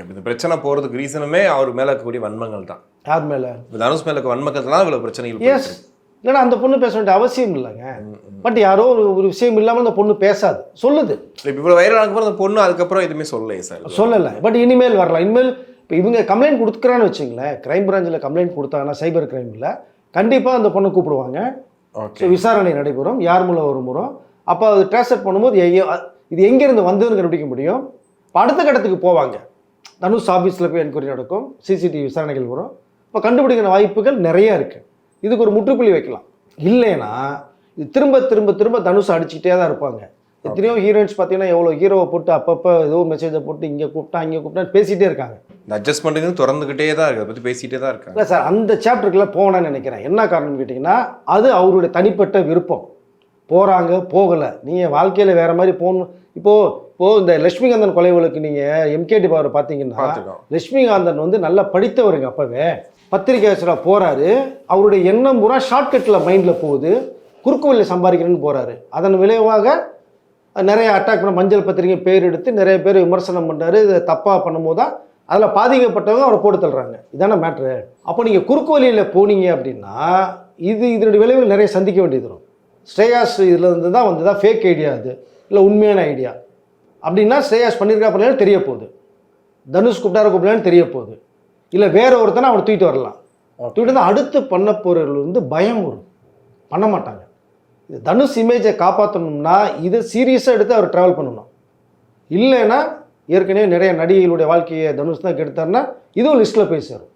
இந்த பிரச்சனை போறதுக்கு ரீசனுமே அவர் மேல இருக்கக்கூடிய வன்மங்கள் தான். யார் மேலே? தனுஷ் மேல தான் இவ்வளவு பிரச்சனைகள் எஸ் இல்லைன்னா அந்த பொண்ணு பேச வேண்டிய அவசியம் இல்லைங்க. பட் யாரோ ஒரு ஒரு விஷயம் இல்லாமல் அந்த பொண்ணு பேசாது. சொல்லுது. இப்ப இவ்வளவு வைரல் ஆனதுக்கப்புறம் அந்த பொண்ணு அதுக்கப்புறம் எதுவுமே சொல்லலையே சார் சொல்லலை. பட் இனிமேல் வரலாம். இனிமேல் இப்போ இவங்க கம்ப்ளைண்ட் கொடுக்குறான்னு வச்சுங்களேன் கிரைம் பிரான்ச்சில் கம்ப்ளைண்ட் கொடுத்தாங்கன்னா சைபர் கிரைமில் கண்டிப்பாக அந்த பொண்ணை கூப்பிடுவாங்க. ஸோ விசாரணை நடைபெறும். யார் மூலம் வருமுறோம் அப்போ அது ட்ரான்ஸ்லேட் பண்ணும்போது இது எங்கேருந்து வந்ததுன்னு கண்டுபிடிக்க முடியும். அடுத்த கட்டத்துக்கு போவாங்க. தனுஷ் ஆஃபீஸில் போய் என்கொயரி நடக்கும். சிசிடிவி விசாரணைகள் வரும். இப்போ கண்டுபிடிக்கிற வாய்ப்புகள் நிறைய இருக்குது இதுக்கு ஒரு முற்றுப்புள்ளி வைக்கலாம். இல்லைன்னா இது திரும்ப திரும்ப திரும்ப தனுஷ் அடிச்சுக்கிட்டே தான் இருப்பாங்க. எத்தனையோ ஹீரோயின்ஸ் பார்த்தீங்கன்னா எவ்வளோ ஹீரோவை போட்டு அப்பப்போ ஏதோ மெசேஜை போட்டு இங்கே கூப்பிட்டா இங்கே கூப்பிட்டா பேசிகிட்டே இருக்காங்க. இந்த அட்ஜஸ்ட்மெண்ட்டுக்கு திறந்துகிட்டே தான் இருக்கு. அதை பத்தி பேசிட்டே தான் இருக்காங்க. இல்லை சார் அந்த சாப்டருக்குள்ள போகணும்னு நினைக்கிறேன். என்ன காரணம் கேட்டிங்கன்னா அது அவருடைய தனிப்பட்ட விருப்பம். போகிறாங்க போகலை. நீங்கள் வாழ்க்கையில் வேறு மாதிரி போகணும். இப்போது இப்போது இந்த லட்சுமிகாந்தன் கொலை வழக்கு நீங்கள் எம்கேடி பவர் பார்த்தீங்கன்னா லட்சுமிகாந்தன் வந்து நல்லா படித்தவருங்க அப்போவே. பத்திரிகையாளராக போகிறாரு அவருடைய எண்ணம் பூரா ஷார்ட்கட்டில் மைண்டில் போகுது. குறுக்கு வழியில் சம்பாதிக்கிறேன்னு போகிறாரு அதன் விளைவாக நிறைய அட்டாக் பண்ண மஞ்சள் பத்திரிகை பேர் எடுத்து நிறைய பேர் விமர்சனம் பண்ணுறாரு இதை தப்பாக பண்ணும்போது தான் அதில் பாதிக்கப்பட்டவங்க அவரை போட்டு தள்ளுறாங்க. இதான மேட்ரு அப்போ நீங்கள் குறுக்கு வழியில் போனீங்க அப்படின்னா இது இதனுடைய விளைவுகள் நிறைய சந்திக்க வேண்டியது வரும். ஸ்ரேயாஸ் இதில் இருந்து தான் வந்து தான் ஃபேக் ஐடியா அது இல்லை உண்மையான ஐடியா அப்படின்னா ஸ்ரேயாஸ் பண்ணியிருக்கா பண்ணலன்னு தெரிய போகுது தனுஷ் கூப்பிட்டார கூப்பிடலான்னு தெரிய போகுது இல்லை வேற ஒருத்தனை அவனை தூக்கிட்டு வரலாம். தூக்கிட்டு வந்து அடுத்து பண்ண போகிறவர்கள் வந்து பயம் வரும். பண்ண மாட்டாங்க. இது தனுஷ் இமேஜை காப்பாற்றணும்னா இதை சீரியஸாக எடுத்து அவர் ட்ராவல் பண்ணணும். இல்லைன்னா ஏற்கனவே நிறைய நடிகைகளுடைய வாழ்க்கையை தனுஷ் தான் கெடுத்தாருன்னா இதுவும் லிஸ்ட்டில் போய் சேரும்.